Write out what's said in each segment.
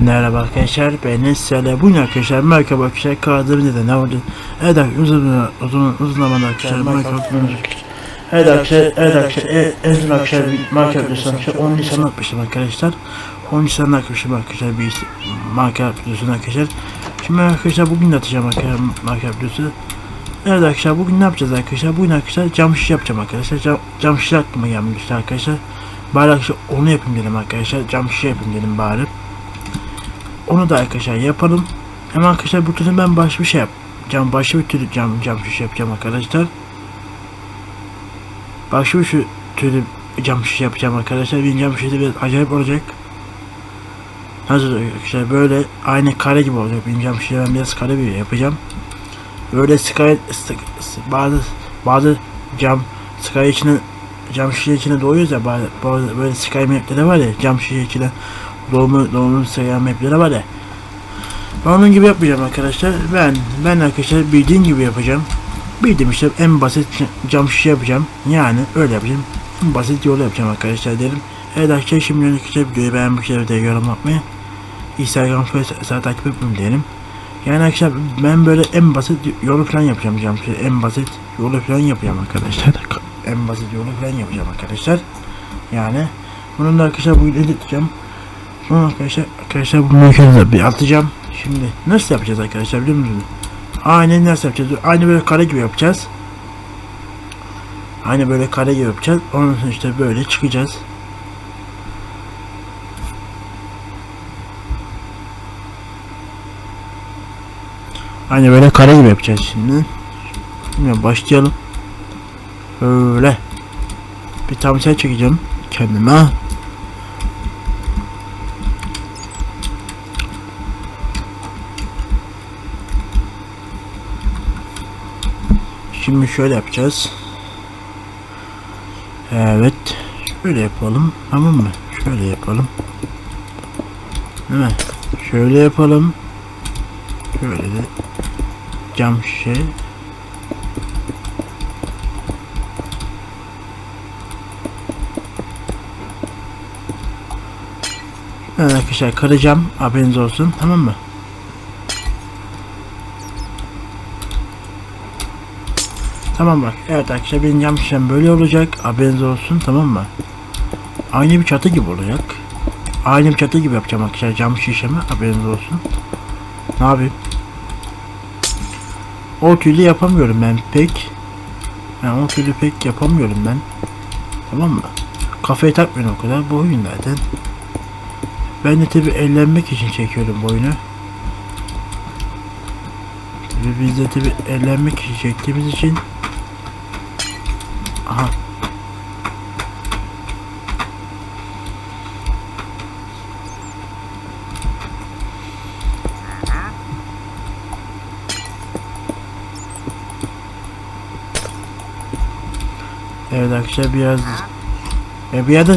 Merhaba arkadaşlar ben Esra'yla bugün arkadaşlar Merhaba arkadaşlar kaldığım neden ne oldu? Evet arkadaşlar uzun uzun uzun zaman arkadaşlar Merhaba. Evet arkadaşlar evet arkadaşlar e- en son arkadaşlar marka videosu arkadaşlar 10 Nisan atmıştım arkadaşlar. 10 Nisan'da atmıştım arkadaşlar bir marka videosunu arkadaşlar. Şimdi arkadaşlar bugün de atacağım arkadaşlar marka videosu. Evet arkadaşlar bugün ne yapacağız arkadaşlar? Bugün arkadaşlar cam şiş yapacağım arkadaşlar. Cam, cam şiş aklıma gelmişti arkadaşlar. Bari arkadaşlar onu yapayım dedim arkadaşlar cam şiş yapayım dedim bari onu da arkadaşlar yapalım. Hemen arkadaşlar bu türlü ben başka bir şey yapacağım. Başka bir türlü cam, cam şiş yapacağım arkadaşlar. Başka bir şu türlü cam şiş yapacağım arkadaşlar. Bir cam şişi de biraz acayip olacak. Nasıl arkadaşlar böyle aynı kare gibi olacak. Bir cam şişi ben biraz kare bir yapacağım. Böyle sky bazı bazı cam sky içine cam şişe içine doğuyoruz ya bazı, bazı böyle sky mapleri var ya cam şişe içine doğumu doğumu sayan mapleri var ya. Ben onun gibi yapmayacağım arkadaşlar. Ben ben arkadaşlar bildiğim gibi yapacağım. Bildiğim işte en basit cam şişe yapacağım. Yani öyle yapacağım. Basit yolu yapacağım arkadaşlar derim. Evet arkadaşlar şimdi arkadaşlar videoyu beğenmişler de yorum yapmayı. Instagram Facebook takip etmeyi diyelim. Yani arkadaşlar ben böyle en basit yolu falan yapacağım cam şişe. En basit yolu falan yapacağım arkadaşlar. En basit yolu falan yapacağım arkadaşlar. Yani bunun da arkadaşlar bugün editeceğim. Arkadaşlar, arkadaşlar bunu şöyle bir atacağım. Şimdi nasıl yapacağız arkadaşlar biliyor musunuz? Aynen nasıl yapacağız? Aynı böyle kare gibi yapacağız. Aynı böyle kare gibi yapacağız. Ondan sonra işte böyle çıkacağız. Aynı böyle kare gibi yapacağız şimdi. Şimdi başlayalım. Böyle. Bir tamsel çekeceğim kendime. Şimdi şöyle yapacağız. Evet. Şöyle yapalım. Tamam mı? Şöyle yapalım. Değil mi? Şöyle yapalım. Şöyle de cam şişe. Arkadaşlar kıracağım. Haberiniz olsun. Tamam mı? Tamam bak. Evet arkadaşlar benim cam şişem böyle olacak. Haberiniz olsun tamam mı? Aynı bir çatı gibi olacak. Aynı bir çatı gibi yapacağım arkadaşlar cam şişemi. Haberiniz olsun. Ne yapayım? O türlü yapamıyorum ben pek. Ben o türlü pek yapamıyorum ben. Tamam mı? Kafayı takmıyorum o kadar. Bu oyun zaten. Ben de tabi eğlenmek için çekiyorum bu oyunu. Tabii biz de tabi eğlenmek için çektiğimiz için Aha. Evet arkadaşlar biraz e bir yerde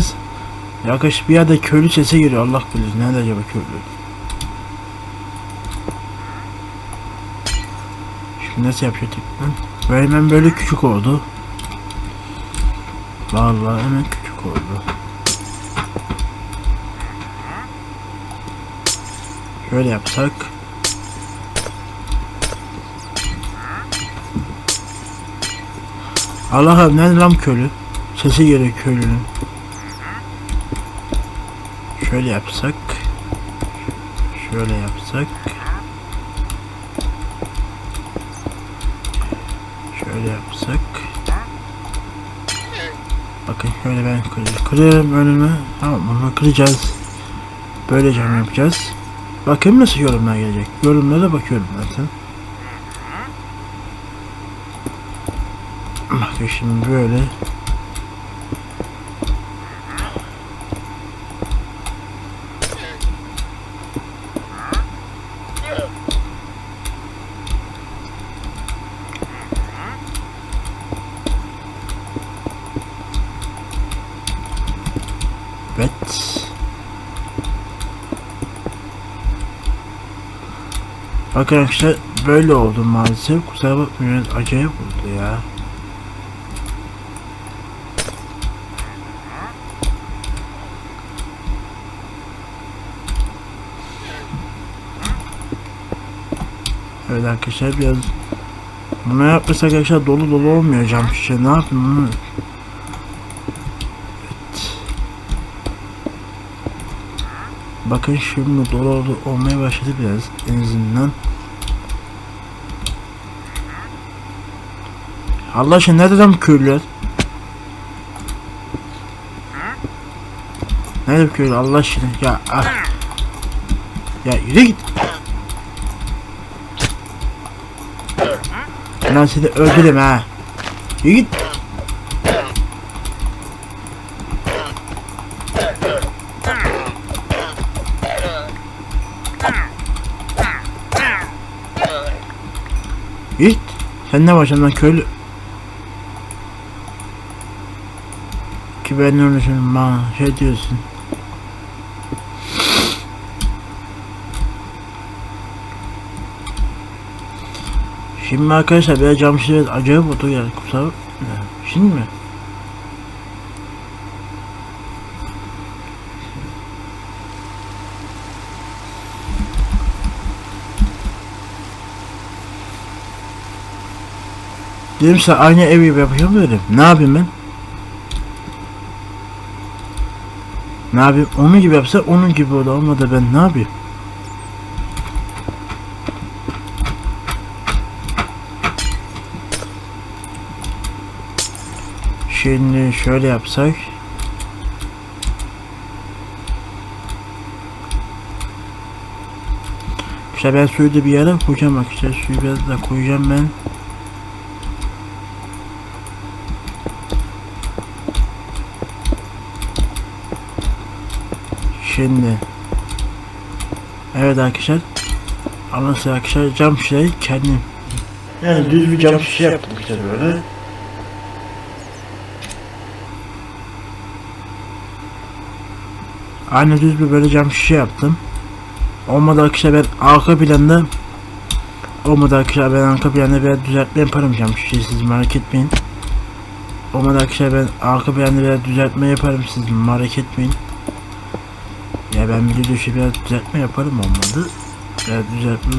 yakış bir yerde köylü sesi geliyor Allah bilir nerede acaba köylü Şimdi nasıl lan? Böyle hemen böyle küçük oldu Vallahi hemen küçük oldu. Şöyle yapsak. Allah'ım ne lan köylü? Sesi geliyor köylünün. Şöyle yapsak. Şöyle yapsak. Şöyle yapsak. Bakın şöyle ben kırıyorum. Önümü. Tamam bunu kıracağız. Böyle cam yapacağız. Bakın nasıl yorumlar gelecek. Yorumlara bakıyorum zaten. Bakın şimdi böyle. Arkadaşlar böyle oldu maalesef. Kusura bakmayın acayip oldu ya. Evet arkadaşlar biraz bunu yapmasak arkadaşlar dolu dolu olmuyor cam şişe ne yapayım bunu Bakın şimdi dolu olmaya başladı biraz. En azından. Allah aşkına nerede lan köylüler? Nerede bu köylü Allah aşkına. Ya ah. Ya yürü git. Lan seni öldürürüm ha. Yürü Git Sen ne başladın lan? Köylü Ki ben öyle şimdi bana şey diyorsun. Şimdi arkadaşlar bir cam şişe acayip oldu yani kusura Şimdi mi? Dedim size aynı ev gibi yapacağım dedim. Ne yapayım ben? Ne yapayım? Onun gibi yapsa onun gibi oldu olmadı ben ne yapayım? Şimdi şöyle yapsak. İşte ben suyu da bir yere koyacağım bak işte suyu biraz da koyacağım ben. Şimdi. Evet arkadaşlar. Anlasın arkadaşlar cam şişeyi kendim. Yani düz bir cam şişe yaptım işte böyle. Aynı düz bir böyle cam şişe yaptım. Olmadı arkadaşlar ben arka planda Olmadı arkadaşlar ben arka planda biraz düzeltme yaparım cam şişeyi siz merak etmeyin. Olmadı arkadaşlar ben arka planda biraz düzeltme yaparım siz merak etmeyin ya ben bir düşü biraz düzeltme yaparım olmadı. Biraz düzeltme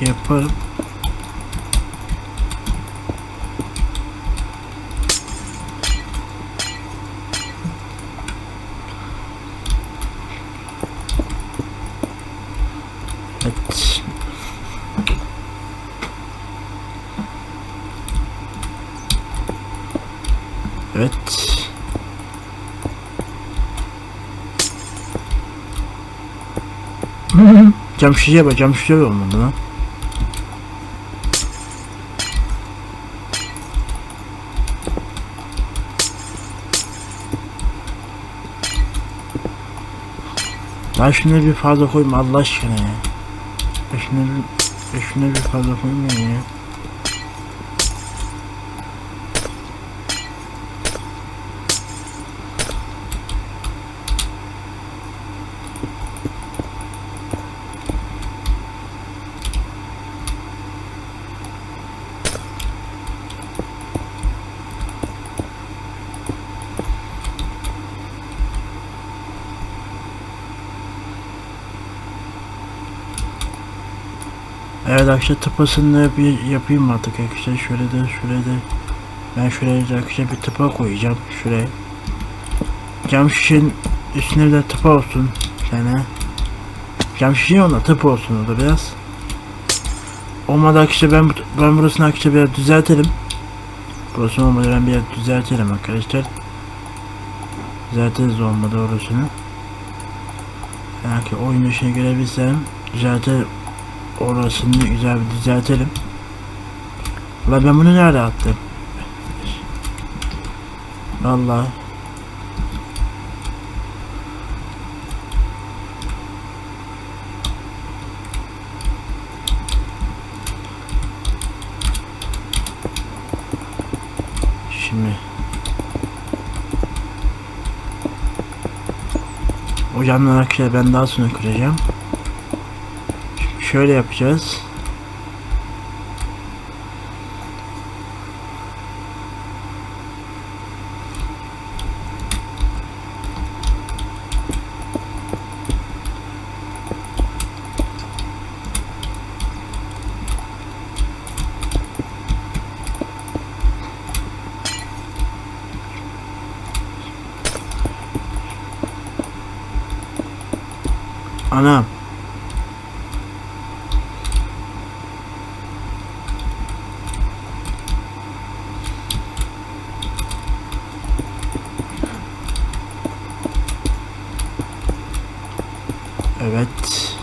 yaparım. Cam şişeye bak cam şişe olmadı lan. Lan şunu bir fazla koyma Allah aşkına ya. Ya Şunu bir, ya şunu bir fazla koymayın ya. Evet arkadaşlar tıpasını yap yapayım artık arkadaşlar. Şöyle de şöyle de ben şuraya da arkadaşlar bir tıpa koyacağım. Şuraya. Cam şişenin üstüne de tıpa olsun. Bir tane. Cam şişe ona tıp olsun o da biraz. Olmadı arkadaşlar ben, ben burasını arkadaşlar biraz düzeltelim. Burası olmadı ben biraz düzeltelim arkadaşlar. Düzeltiriz olmadı orasını. Belki oyun işini görebilsem düzeltelim. Orasını güzel bir düzeltelim. Ulan ben bunu nerede attım? Vallahi. Şimdi o camdan arkadaşlar ben daha sonra kıracağım. Şöyle yapacağız. Anam. Evet.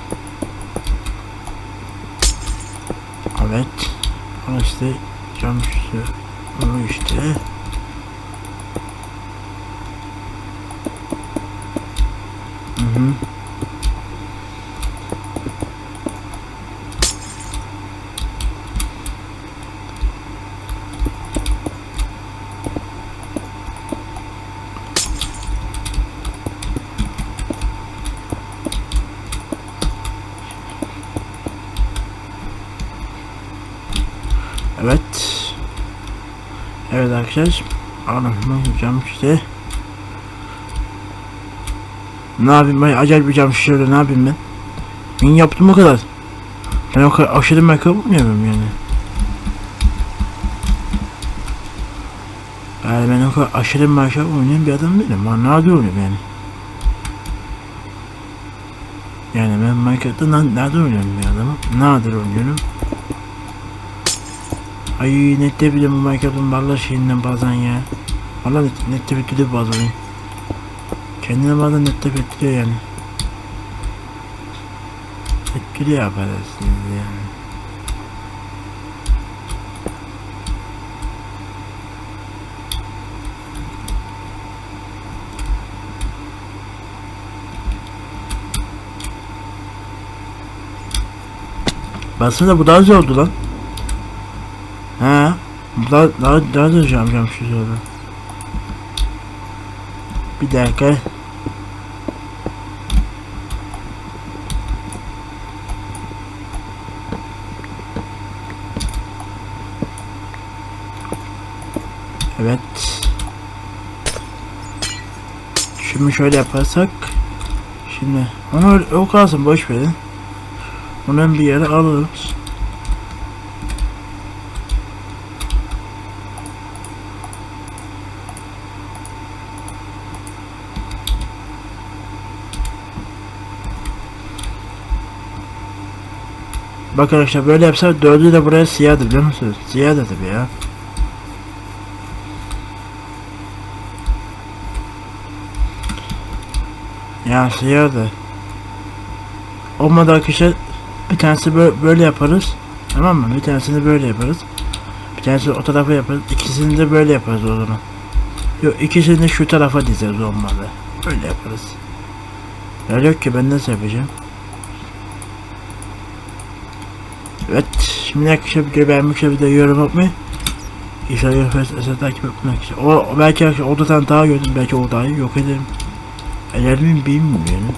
Evet. Ama işte cam işte. Bunu işte. Hı hı. Evet arkadaşlar. Anlatmayacağım işte. Ne yapayım ben acayip bir cam şişirde ne yapayım ben? Ben yaptım o kadar. Ben o kadar aşırı make yapmıyorum yani. Yani ben o kadar aşırı make oynayan bir adam değilim. Ben nadir oynuyorum yani. Yani ben Minecraft'ta na- nadir oynuyorum bir adamım. Nadir oynuyorum. Ay nette bile bu Minecraft'ın barlar şeyinden bazen ya. Valla net, nette bitiriyor bazen. Kendine bazen nette bitiriyor yani. Etkiliyor affedersiniz yani. Aslında bu daha zor oldu lan. He. Daha daha daha yapacağım şu zoru. Bir dakika. Evet. Şimdi şöyle yaparsak. Şimdi onu o kalsın boş verin. Onu bir yere alırız. Bak arkadaşlar böyle yapsak dördü de buraya siyahdır biliyor musunuz? Siyahdır tabii ya. Ya siyahdır. Olmadı arkadaşlar bir tanesi böyle, böyle yaparız. Tamam mı? Bir tanesini böyle yaparız. Bir tanesini o tarafa yaparız. İkisini de böyle yaparız o zaman. Yok ikisini şu tarafa dizeriz olmadı. Böyle yaparız. Ya yok ki ben nasıl yapacağım? Evet. Şimdi arkadaşlar videoyu beğenmişler bir de yorum yapmayı. İnşallah yorum takip etmek için. O, o belki arkadaşlar odadan daha gördüm. Belki odayı yok ederim. Eder miyim bilmiyorum.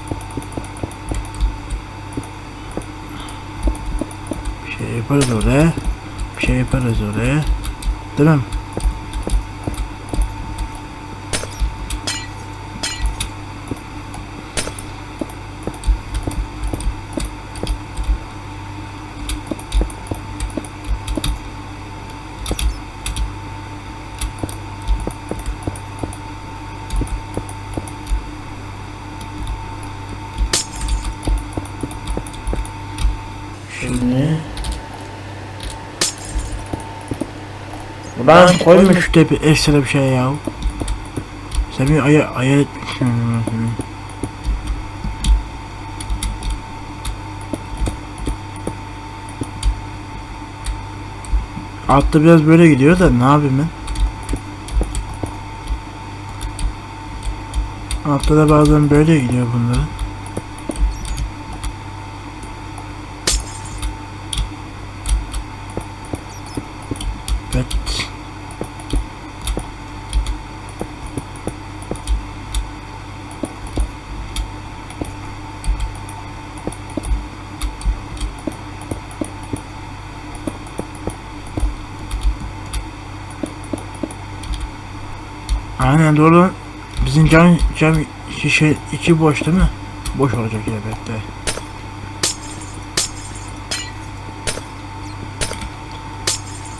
Bir şey yaparız oraya. Bir şey yaparız oraya. Değil mi? Şimdi Ulan koyma şu tepe ekstra bir şey ya. Sen bir aya aya. Altta biraz böyle gidiyor da ne yapayım ben? Altta da bazen böyle gidiyor bunların. Cam şişe içi boş değil mi? Boş olacak elbette.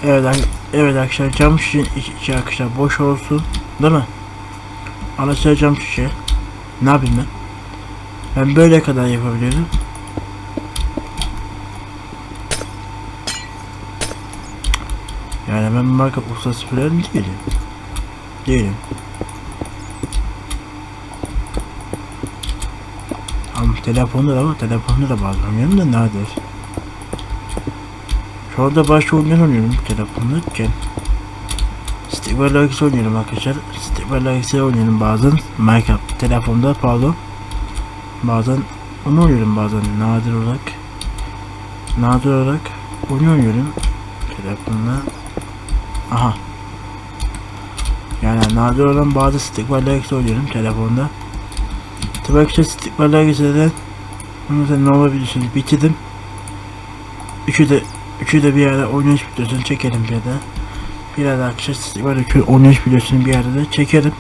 Evet, evet arkadaşlar cam şişe içi, içi arkadaşlar boş olsun değil mi? Anlaşılır cam şişe. Ne yapayım ben? Ben böyle kadar yapabiliyorum. Yani ben marka ustası falan değilim. Değilim. Ama telefonda da var. Telefonda da bazen oynuyorum da nadir. Şu anda başka oyunlar oynuyorum telefondayken. Legacy şey oynuyorum arkadaşlar. Stickball Legacy oynuyorum bazen. Minecraft telefonda pardon. Bazen onu oynuyorum bazen nadir olarak. Nadir olarak oyun oynuyorum. Telefonda. Aha. Yani nadir olan bazı Stickball Legacy oynuyorum telefonda. Tabii ki Stickball Legacy'den mesela ne olabilirsiniz bitirdim. Üçü de üçü de bir yerde oynayış videosunu çekelim bir de. Bir yerde arkadaşlar Stickball Legacy oynayış videosunu bir yerde de çekerim.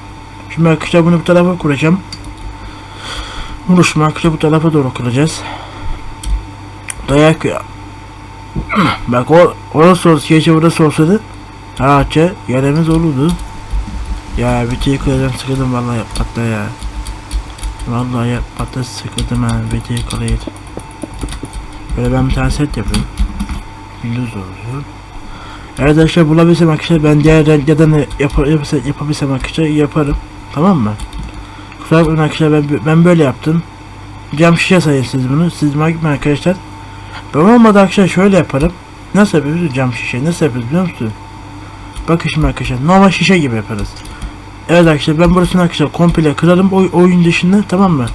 Şimdi arkadaşlar bunu bu tarafa kuracağım. Vuruşma arkadaşlar bu tarafa doğru kuracağız. Dayak ya. Bak o orası olsa keşke burası olsaydı. Rahatça yerimiz olurdu. Ya bir şey kıracağım sıkıldım vallahi yapmakta ya. Vallahi yapmakta sıkıldım ha şey kırayım. Böyle ben bir tane set yapayım. Gündüz olsun. Evet arkadaşlar bulabilsem arkadaşlar ben diğer renklerden de yap yapabilsem, yapabilsem arkadaşlar yaparım. Tamam mı? Kusura bakmayın arkadaşlar ben, ben böyle yaptım. Cam şişe sayın siz bunu. Siz merak arkadaşlar. Ben olmadı arkadaşlar şöyle yaparım. Nasıl yapıyoruz cam şişe? Nasıl yapıyoruz biliyor musun? Bakın şimdi arkadaşlar normal şişe gibi yaparız. Evet arkadaşlar ben burasını arkadaşlar komple kırarım oy oyun dışında tamam mı?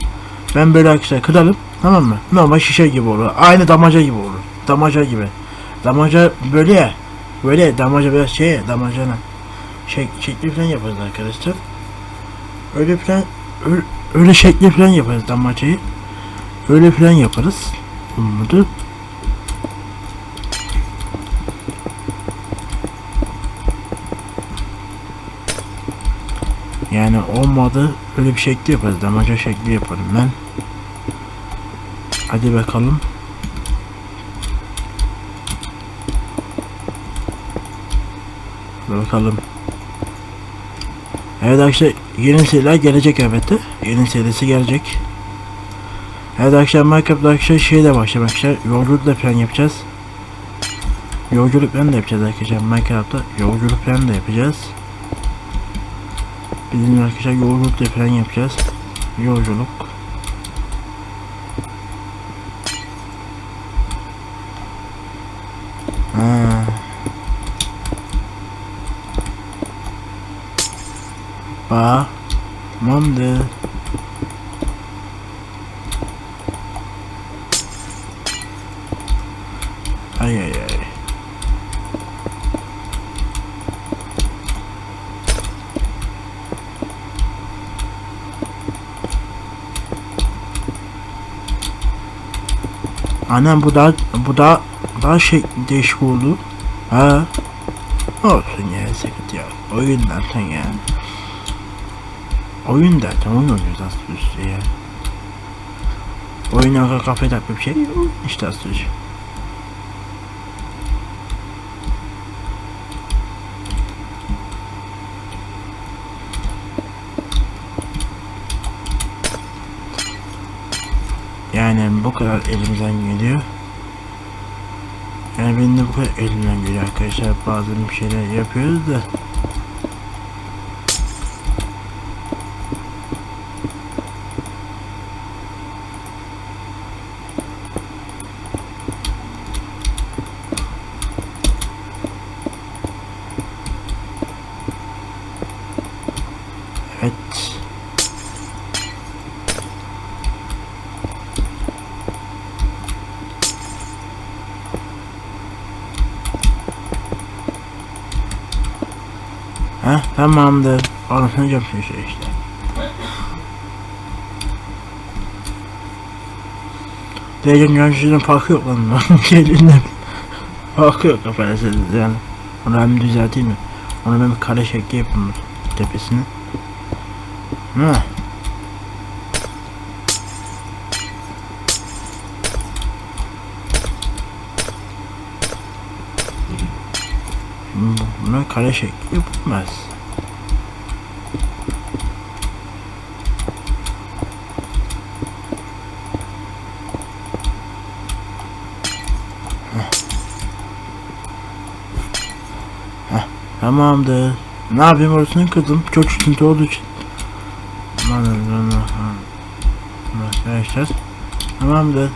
Ben böyle arkadaşlar kırarım tamam mı? Normal şişe gibi olur. Aynı damaca gibi olur. Damaca gibi. Damaca böyle ya. Böyle damaca biraz şey damacana. Şey, şekli falan yaparız arkadaşlar. Öyle falan öyle, öyle şekli falan yaparız damacayı. Öyle falan yaparız. Umudu. Yani olmadı öyle bir şekli yaparız. Damaca şekli yaparım ben. Hadi bakalım. Bakalım. Evet arkadaşlar yeni seriler gelecek elbette. Yeni serisi gelecek. Evet arkadaşlar Minecraft'ta arkadaşlar şeyle başlamak arkadaşlar. Yolculukla falan yapacağız. Yolculuk falan da yapacağız arkadaşlar Minecraft'ta. Yolculuk falan da yapacağız. Bizim arkadaşlar yolculuk falan yapacağız. Yolculuk. Ha. Ba. Tamamdır. Ay ay ay. Anam bu da bu da daha şey değişik oldu. Ha. Olsun ya sıkıntı yok. Oyun zaten ya. Oyun zaten oyun oynuyoruz aslında üstü ya. Oyun kafede bir şey yok. İşte aslında. Yani bu kadar elimizden geliyor. Yani benim de bu kadar elimden geliyor arkadaşlar. Bazen bir şeyler yapıyoruz da. Evet. Ha tamamdır. Anlatacağım şey işte. Diyeceğim gençlerin farkı yok lan. Gelinden farkı yok affedersiniz yani. Onu ben düzelteyim mi? Onu ben bir kare şekli yapayım tepesini. Ha. buna kare şekli bulmaz. Tamamdır. Ne yapayım orasını kırdım. Çok sıkıntı olduğu için. Aman Allah'ım. Arkadaşlar. Tamamdır.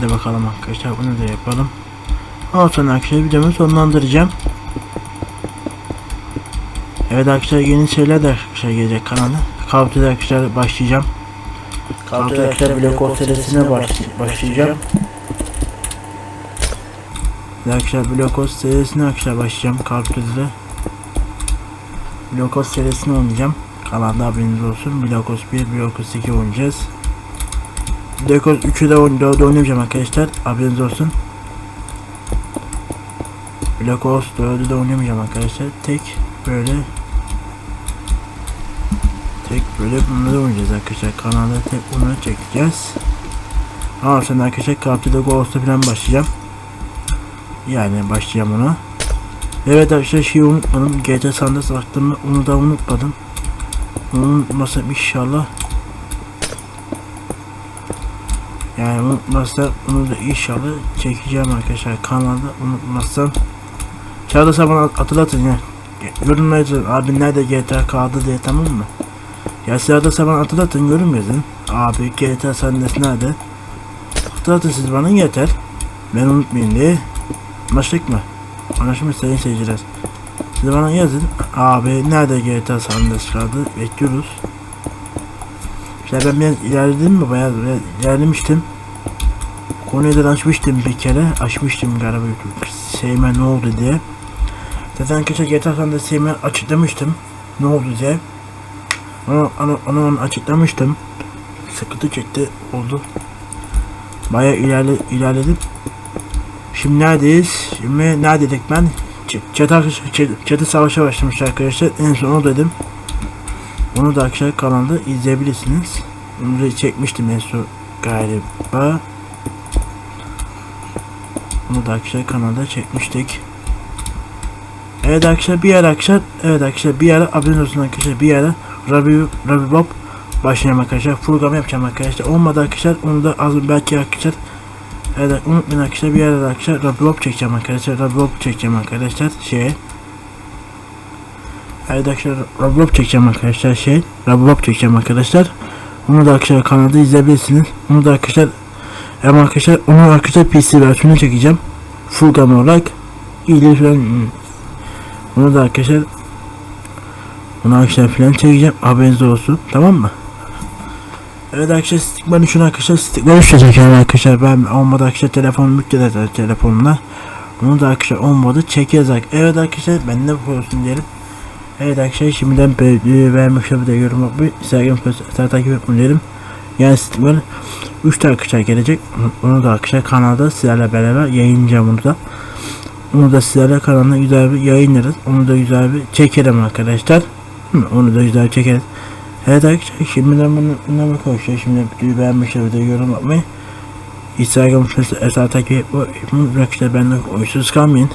Hadi bakalım arkadaşlar bunu da yapalım. Ondan sonra arkadaşlar videomu sonlandıracağım. Evet arkadaşlar yeni şeyler de arkadaşlar gelecek kanalda. Kavtide arkadaşlar başlayacağım. Kavtide arkadaşlar Blok serisine baş, başlayacağım. Arkadaşlar Blok serisine arkadaşlar başlayacağım. Kavtide'de. Blok serisini oynayacağım. Kanalda haberiniz olsun. Blok 1, Blok 2 oynayacağız. Dekos 3'ü de oyn- dördü oynamayacağım arkadaşlar. Haberiniz olsun. Black Ops 4'ü de oynamayacağım arkadaşlar. Tek böyle tek böyle bunları oynayacağız arkadaşlar. Kanalda tek bunları çekeceğiz. Ama sonra arkadaşlar of Duty Ghost'a falan başlayacağım. Yani başlayacağım ona. Evet arkadaşlar şeyi unutmadım. GTA Sandık aklımda onu da unutmadım. Onu unutmasam inşallah Yani unutmazsa bunu da inşallah çekeceğim arkadaşlar kanalda unutmazsam. Çağırırsa bana hatırlatın ya. Yorumlar abi nerede GTA kaldı diye tamam mı? Ya çağırırsa bana hatırlatın yorum. Abi GTA sandesi nerede? Hatırlatın siz bana yeter. Ben unutmayayım diye. Anlaştık mı? Anlaşmış sayın seyirciler. Siz bana yazın. Abi nerede GTA sandesi kaldı? Bekliyoruz. İşte ben ilerledim mi bayağı ilerlemiştim. Konuyu da açmıştım bir kere. Açmıştım galiba Seymen ne oldu diye. Zaten arkadaşlar GTA San'da Seymen açıklamıştım. Ne oldu diye. Onu, onu, onu, onu açıklamıştım. Sıkıntı çekti oldu. Bayağı ilerle, ilerledim. Şimdi neredeyiz? Şimdi neredeydik ben? Çatı, çatı, savaşa başlamış arkadaşlar. En son o dedim. Onu da arkadaşlar kanalda izleyebilirsiniz. Onu da çekmiştim en son galiba. Onu da arkadaşlar kanalda çekmiştik. Evet arkadaşlar bir ara arkadaşlar evet arkadaşlar bir ara abone olsun arkadaşlar bir ara Rabbi Rabbi Bob başlayacağım arkadaşlar game yapacağım arkadaşlar olmadı arkadaşlar onu da az belki arkadaşlar Evet unutmayın arkadaşlar bir ara arkadaşlar Rabbi Bob çekeceğim arkadaşlar Rabbi Bob çekeceğim arkadaşlar şeye arkadaşlar Roblox çekeceğim arkadaşlar şey Roblox çekeceğim arkadaşlar. Onu da arkadaşlar kanalda izleyebilirsiniz. Onu da arkadaşlar Ama arkadaşlar onu arkadaşlar PC versiyonu çekeceğim. Full game olarak. İyileri falan. Onu da arkadaşlar Onu arkadaşlar falan çekeceğim. Haberiniz olsun. Tamam mı? Evet arkadaşlar Stigman'ı şunu arkadaşlar Stigman'ı şunu çekeceğim arkadaşlar. Ben olmadı arkadaşlar telefonum yükledi telefonumda. Onu da arkadaşlar olmadı çekeceğiz Evet arkadaşlar ben de olsun diyelim Evet arkadaşlar şimdiden be- beğenmek üzere de yorum yapmayı Instagram sayfa takip etmeyi diyelim. Yani Steam'e 3 tane arkadaşlar gelecek. Onu da arkadaşlar kanalda sizlerle beraber yayınlayacağım onu da. Onu da sizlerle kanalda güzel bir yayınlarız. Onu da güzel bir çekerim arkadaşlar. Onu da güzel çekeriz. Evet arkadaşlar şimdiden bunu buna bakıyoruz. Şimdi videoyu beğenmek üzere de yorum yapmayı. Instagram sayfa takip etmeyi. Arkadaşlar benden uysuz kalmayın.